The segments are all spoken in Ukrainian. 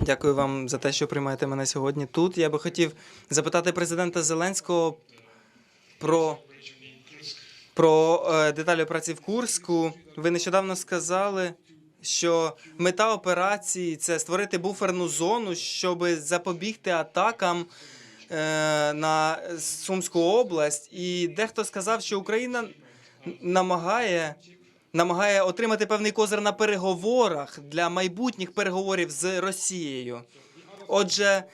Дякую вам за те, що приймаєте мене сьогодні тут. Я би хотів запитати президента Зеленського про, про е, деталі операції в Курську. Ви нещодавно сказали, що мета операції це створити буферну зону, щоб запобігти атакам е, на Сумську область. І дехто сказав, що Україна намагає намагає отримати певний козир на переговорах для майбутніх переговорів з Росією. Отже,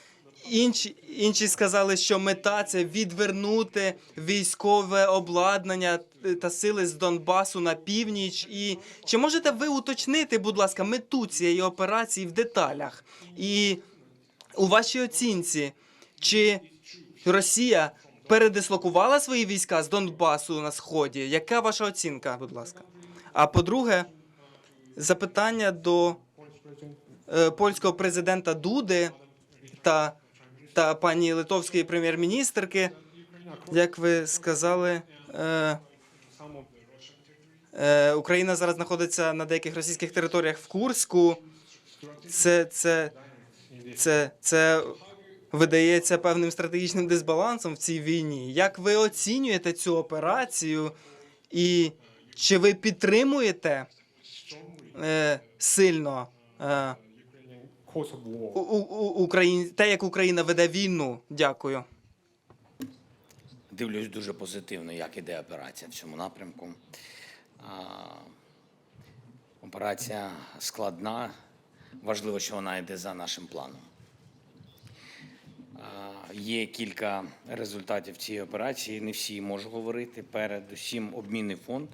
інші, інші сказали, що мета це відвернути військове обладнання та сили з Донбасу на північ. І чи можете ви уточнити, будь ласка, мету цієї операції в деталях? І у вашій оцінці, чи Росія передислокувала свої війська з Донбасу на сході? Яка ваша оцінка, будь ласка? А по-друге, запитання до е, польського президента Дуди та, та пані литовської прем'єр-міністрки. Як ви сказали, е, е, Україна зараз знаходиться на деяких російських територіях в Курську. Це, це, це, це видається певним стратегічним дисбалансом в цій війні. Як ви оцінюєте цю операцію? І чи ви підтримуєте е, сильно е, у, у, Україн... те, як Україна веде війну? Дякую. Дивлюсь дуже позитивно, як іде операція в цьому напрямку. А, Операція складна. Важливо, що вона йде за нашим планом. Є кілька результатів цієї операції. Не всі можу говорити. Передусім, обмінний фонд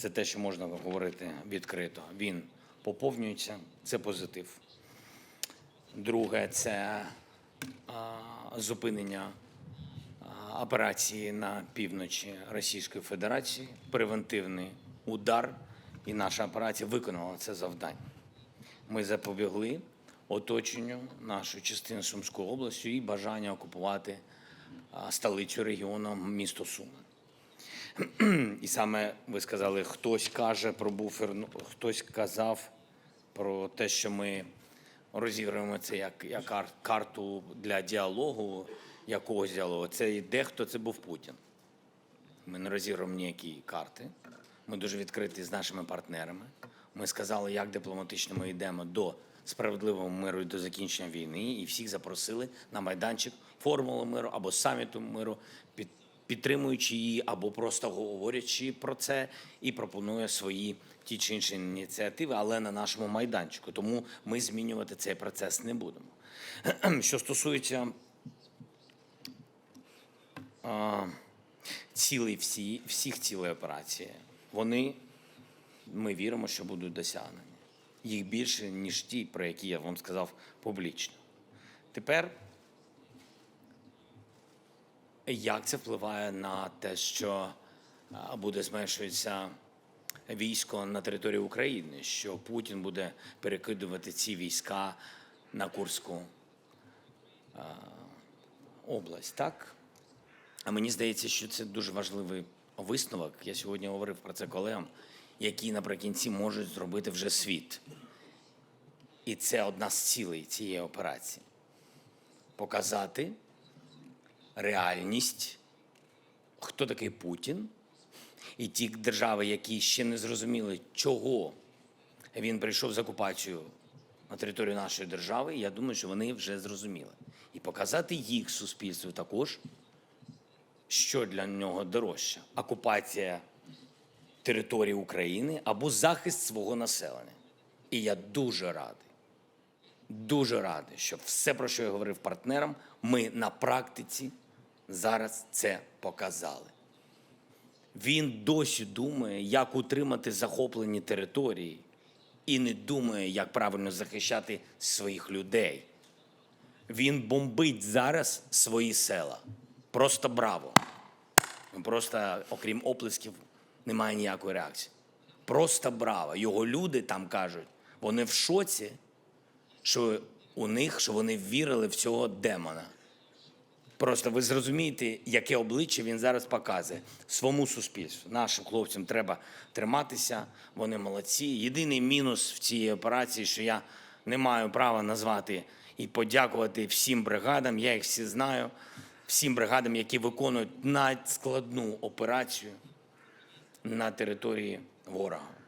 це те, що можна говорити відкрито. Він поповнюється, це позитив. Друге, це зупинення операції на півночі Російської Федерації, превентивний удар, і наша операція виконала це завдання. Ми запобігли оточенню нашої частини Сумської області і бажання окупувати столицю регіону, місто Суми. І саме ви сказали, хтось каже про буфер, ну, хтось казав про те, що ми розіграємо це як, як кар- карту для діалогу, якогось діалогу. Це дехто це був Путін. Ми не розіграємо ніякі карти. Ми дуже відкриті з нашими партнерами. Ми сказали, як дипломатично ми йдемо до справедливого миру і до закінчення війни, і всіх запросили на майданчик формули миру або саміту миру, під, підтримуючи її, або просто говорячи про це і пропонує свої ті чи інші ініціативи, але на нашому майданчику. Тому ми змінювати цей процес не будемо. Що стосується цілей всі, всіх цілей операції, вони, ми віримо, що будуть досягнені. Їх більше, ніж ті, про які я вам сказав публічно. Тепер, як це впливає на те, що буде зменшуватися військо на території України, що Путін буде перекидувати ці війська на Курську область, так? А мені здається, що це дуже важливий висновок. Я сьогодні говорив про це колегам, які наприкінці можуть зробити вже світ. І це одна з цілей цієї операції показати реальність, хто такий Путін, і ті держави, які ще не зрозуміли, чого він прийшов з окупацією на територію нашої держави, я думаю, що вони вже зрозуміли. І показати їх суспільству також, що для нього дорожче: окупація території України або захист свого населення. І я дуже радий, дуже радий, що все, про що я говорив партнерам, ми на практиці зараз це показали. Він досі думає, як утримати захоплені території, і не думає, як правильно захищати своїх людей. Він бомбить зараз свої села. Просто браво. Просто, окрім оплесків, немає ніякої реакції. Просто браво. Його люди там кажуть, вони в шоці, що у них, що вони вірили в цього демона. Просто ви зрозумієте, яке обличчя він зараз показує своєму суспільству. Нашим хлопцям треба триматися, вони молодці. Єдиний мінус в цій операції, що я не маю права назвати і подякувати всім бригадам. Я їх всі знаю, всім бригадам, які виконують надскладну операцію на території ворога.